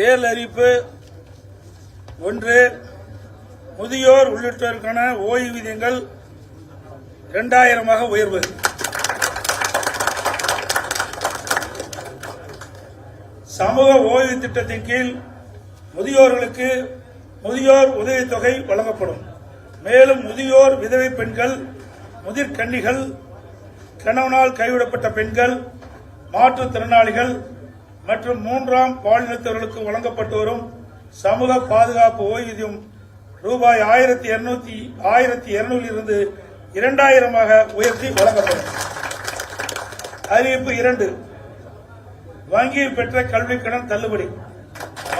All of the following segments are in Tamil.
தேர்தல் அறிவிப்பு ஒன்று முதியோர் உள்ளிட்டோருக்கான ஓய்வூதியங்கள் இரண்டாயிரமாக உயர்வு. சமூக ஓய்வு திட்டத்தின் கீழ் முதியோர்களுக்கு முதியோர் உதவித்தொகை வழங்கப்படும். மேலும் முதியோர் விதவை பெண்கள் முதிர்கன்னிகள் கணவனால் கைவிடப்பட்ட பெண்கள் மாற்றுத்திறனாளிகள் மற்றும் மூன்றாம் பாலினத்தவர்களுக்கு வழங்கப்பட்டு வரும் சமூக பாதுகாப்பு ஓய்வூதியம் ரூபாய் ஆயிரத்தி இருநூத்தி ஆயிரத்தி இருநூறில் இருந்து இரண்டாயிரமாக உயர்த்தி வழங்கப்படும் அறிவிப்பு இரண்டு. வங்கியில் பெற்ற கல்விக்கடன் தள்ளுபடி.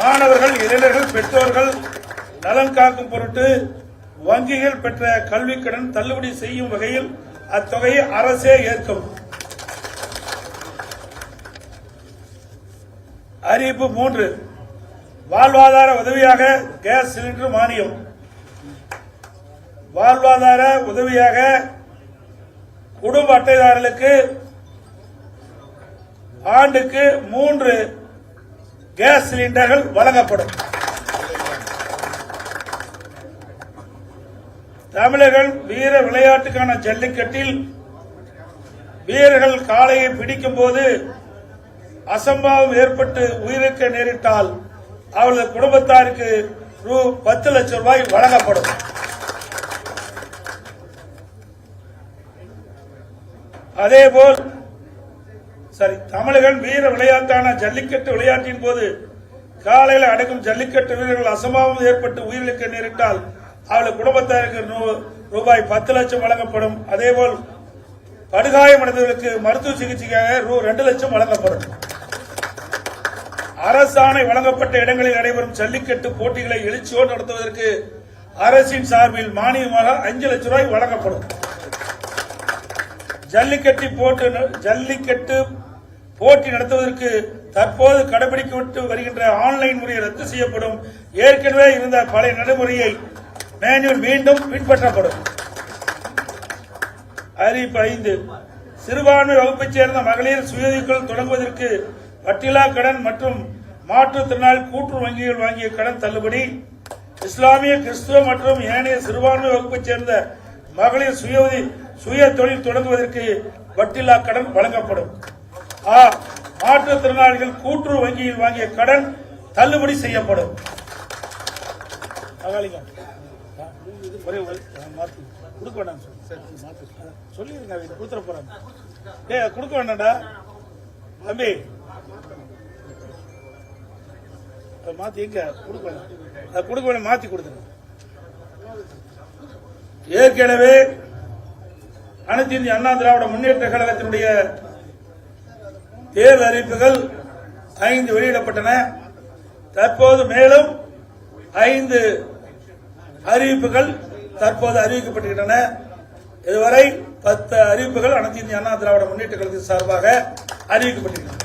மாணவர்கள் இளைஞர்கள் பெற்றோர்கள் நலன் காக்கும் பொருட்டு வங்கிகள் பெற்ற கல்விக்கடன் தள்ளுபடி செய்யும் வகையில் அத்தொகையை அரசே ஏற்கும். அறிவிப்பு மூன்று. வாழ்வாதார உதவியாக கேஸ் சிலிண்டர் மானியம். வாழ்வாதார உதவியாக குடும்ப அட்டைதாரர்களுக்கு ஆண்டுக்கு மூன்று கேஸ் சிலிண்டர்கள் வழங்கப்படும். தமிழர்கள் வீர விளையாட்டுக்கான ஜல்லிக்கட்டில் வீரர்கள் காளையை பிடிக்கும் போது அசம்பாவம் ஏற்பட்டு உயிரிழக்க நேரிட்டால் அவளது குடும்பத்தாருக்கு ரூ பத்து லட்சம் ரூபாய் வழங்கப்படும். அதேபோல் சரி தமிழகன் வீர விளையாட்டான ஜல்லிக்கட்டு விளையாட்டின் போது காலையில் அடக்கும் ஜல்லிக்கட்டு வீரர்கள் அசம்பாவம் ஏற்பட்டு உயிரிழக்க நேரிட்டால் அவளது குடும்பத்தாருக்கு ரூபாய் பத்து லட்சம் வழங்கப்படும். அதேபோல் படுகாயமடைந்தவர்களுக்கு மருத்துவ சிகிச்சைக்காக ரூ ரெண்டு லட்சம் வழங்கப்படும். அரசாணை வழங்கப்பட்ட இடங்களில் நடைபெறும் ஜல்லிக்கட்டு போட்டிகளை எழுச்சியோடு நடத்துவதற்கு அரசின் சார்பில் மானியமாக அஞ்சு லட்சம் ரூபாய் வழங்கப்படும். ஜல்லிக்கட்டு போட்டு ஜல்லிக்கட்டு போட்டி நடத்துவதற்கு தற்போது கடைபிடிக்கப்பட்டு வருகின்ற ஆன்லைன் முறை ரத்து செய்யப்படும். ஏற்கனவே இருந்த பழைய நடைமுறையை மேனுவல் மீண்டும் பின்பற்றப்படும். அறிவிப்பு ஐந்து. சிறுபான்மை வகுப்பைச் சேர்ந்த மகளிர் சுயதொழில் தொடங்குவதற்கு வட்டிலா கடன் மற்றும் மாற்றுத்திறனாளி கூட்டு வங்கிகள் வாங்கிய கடன் தள்ளுபடி இஸ்லாமிய கிறிஸ்துவ மற்றும் ஏனைய சிறுபான்மை வகுப்பைச் சேர்ந்த மகளிர் சுய உதவி- சுய தொழில் தொடங்குவதற்கு வட்டிலா கடன் வழங்கப்படும். ஆ மாற்றுத்திறனாளிகள் கூட்டுறவு வங்கியில் வாங்கிய கடன் தள்ளுபடி செய்யப்படும். கொடுக்க வேண்டாம் சரி, சொல்லிருங்க கொடுத்துட போறாங்க. ஏ கொடுக்க வேண்டாம்டா. தம்பி அதை மாத்தி எங்க? கொடுக்க வேண்டாம் அதை கொடுக்க வேணும் மாத்தி கொடுத்துருங்க. ஏற்கனவே அனைத்து இந்திய அண்ணா திராவிட முன்னேற்ற கழகத்தினுடைய தேர்தல் அறிவிப்புகள் ஐந்து வெளியிடப்பட்டன. தற்போது மேலும் ஐந்து அறிவிப்புகள் தற்போது அறிவிக்கப்பட்டுள்ளன இதுவரை பத்து அறிவிப்புகள் அனைத்து இந்திய அண்ணா திராவிட முன்னேற்ற கழகத்தின் சார்பாக அறிவிக்கப்பட்டுள்ளன